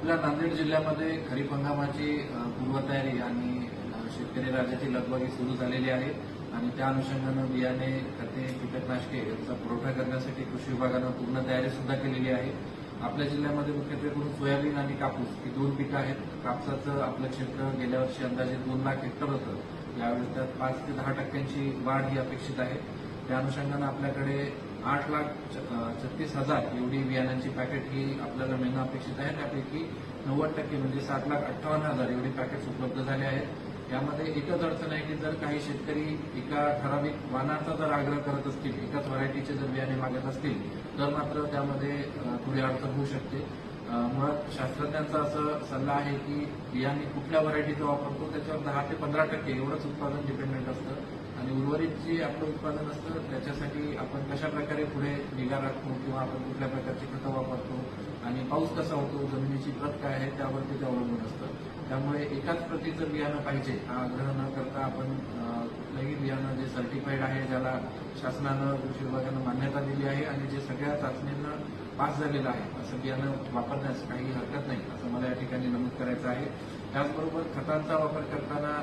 आपल्या नांदेड जिल्ह्यामध्ये खरीप हंगामाची पूर्वतयारी आणि शेतकरी राज्याची लगबगी सुरू झालेली आहे आणि त्या अनुषंगानं बियाणे खते कीटकनाशके यांचा पुरवठा करण्यासाठी कृषी विभागानं पूर्ण तयारी सुद्धा केलेली आहे. आपल्या जिल्ह्यामध्ये मुख्यत्वे करून सोयाबीन आणि कापूस ही दोन पिकं आहेत. कापसाचं आपलं क्षेत्र गेल्या वर्षी अंदाजे दोन लाख हेक्टर होतं. यावेळी त्यात पाच ते दहा टक्क्यांची वाढ ही अपेक्षित आहे. त्या अनुषंगानं आपल्याकडे आठ लाख छत्तीस हजार एवढी बियाण्यांची पॅकेट ही आपल्याला मिळणं अपेक्षित आहे. त्यापैकी नव्वद टक्के म्हणजे सात लाख अठ्ठावन्न हजार एवढी पॅकेट्स उपलब्ध झाले आहेत. यामध्ये एकच अडचण आहे की जर काही शेतकरी एका ठराविक वाहनाचा जर आग्रह करत असतील एकाच व्हरायटीचे जर बियाणे मागत असतील तर मात्र त्यामध्ये थोडी अडचण होऊ शकते. मुळात शास्त्रज्ञांचा असं सल्ला आहे की बियाणे कुठल्या व्हरायटीचा वापरतो त्याच्यावर दहा ते पंधरा टक्के एवढंच उत्पादन डिपेंडेंट असतं. आणि उर्वरित जे आपलं उत्पादन असतं त्याच्यासाठी आपण कशा प्रकारे पुढे निगा राखतो किंवा आपण कुठल्या प्रकारची खतं वापरतो आणि पाऊस कसा होतो जमिनीची प्रत काय आहे त्यावरती ते अवलंबून असतं. त्यामुळे एकाच प्रतीचं बियाणं पाहिजे हा आग्रह न करता आपण कुठलंही बियाणं जे सर्टिफाईड आहे ज्याला शासनानं कृषी विभागानं मान्यता दिली आहे आणि जे सगळ्या चाचणींना पास झालेलं आहे असं बियाणं वापरण्यास काही हरकत नाही असं मला या ठिकाणी नमूद करायचं आहे. त्याचबरोबर खतांचा वापर करताना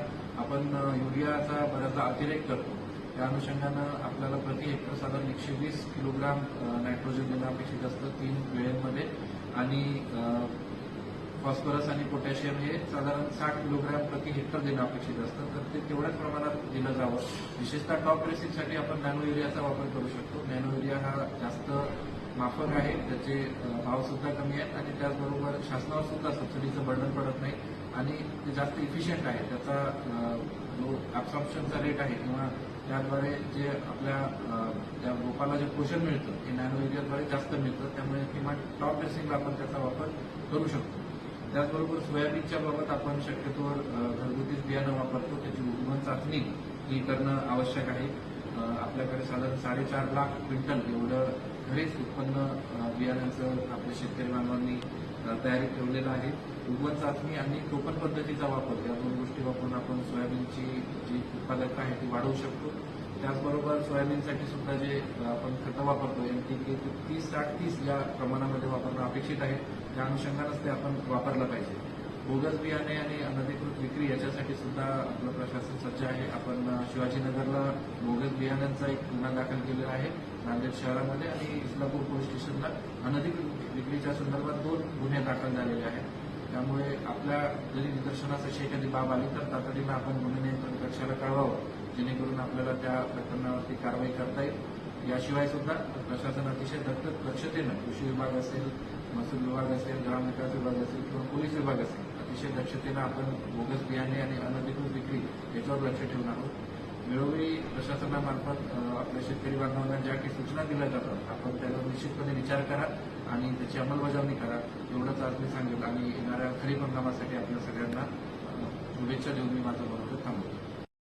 आपण युरियाचा बऱ्याचदा अतिरेक करतो. त्या अनुषंगानं आपल्याला प्रति हेक्टर साधारण एकशे वीस किलोग्राम नायट्रोजन देणं अपेक्षित असतं तीन वेळेमध्ये आणि फॉस्फरस आणि पोटॅशियम हे साधारण साठ किलोग्राम प्रति हेक्टर देणं अपेक्षित असतं तर ते तेवढ्याच प्रमाणात दिलं जावं. विशेषतः टॉप रेसिंगसाठी आपण नॅनो युरियाचा वापर करू शकतो. नॅनो युरिया हा जास्त माफक आहे त्याचे भावसुद्धा भाव सुद्धा कमी आहेत आणि त्याचबरोबर शासनावर सुद्धा सबसिडीचं बर्डन पडत नाही आणि ते जास्त इफिशियंट आहे. त्याचा जो ॲब्सॉर्प्शनचा रेट आहे किंवा त्याद्वारे जे आपल्या त्या रोपाला जे पोषण मिळतं हे नॅनो जास्त मिळतं त्यामुळे किमान टॉप ड्रेसिंगला आपण त्याचा वापर करू शकतो. त्याचबरोबर सोयाबीनच्या बाबत आपण शक्यतोवर घरगुतीच बियाणं वापरतो त्याची उगवण चाचणी ही करणं आवश्यक आहे. आपल्याकडे साधारण साडेचार लाख क्विंटल एवढं घरीच उत्पन्न बियाण्यांचं आपल्या शेतकरी बांधवांनी तयारी ठेवलेलं आहे. उगवण चाचणी आणि टोकन पद्धतीचा वापर या दोन गोष्टी वापरून आपण सोयाबीनची जी उत्पादकता आहे ती वाढवू शकतो. त्याचबरोबर सोयाबीनसाठी सुद्धा जे आपण खतं वापरतो एन टी के तीस साठ तीस या प्रमाणामध्ये वापरणं अपेक्षित आहे. त्या अनुषंगानंच ते आपण वापरलं पाहिजे. बोगस बियाणे आणि अनधिकृत विक्री याच्यासाठी सुद्धा आपलं प्रशासन सज्ज आहे. आपण शिवाजीनगरला बोगस बियाण्यांचा एक गुन्हा दाखल केलेला आहे. नांदेड शहरामध्ये आणि इस्लापूर पोलीस स्टेशनला अनधिकृत विक्रीच्या संदर्भात दोन गुन्हे दाखल झालेले आहेत. त्यामुळे आपल्या जरी निदर्शनास अशी एखादी बाब आली तर तातडीनं आपण गुन्हे नियंत्रण कक्षाला कळवावं जेणेकरून आपल्याला त्या प्रकरणावरती कारवाई करता येईल. याशिवाय सुद्धा प्रशासन अतिशय दत्तक दक्षतेनं कृषी विभाग असेल महसूल विभाग असेल ग्रामविकास विभाग असेल किंवा पोलीस विभाग असेल अतिशय दक्षतेनं आपण बोगस बियाणे आणि अनधिकृत विक्री याच्यावर लक्ष ठेवून आहोत. वेळोवेळी प्रशासनामार्फत आपल्या शेतकरी बांधवांना ज्या काही सूचना दिल्या जातात आपण त्याचा निश्चितपणे विचार करा आणि त्याची अंमलबजावणी करा. एवढंच आज मी सांगेल. आणि येणाऱ्या खरीप हंगामासाठी आपल्या सगळ्यांना शुभेच्छा देऊन मी माझं बरोबर थांबवतो.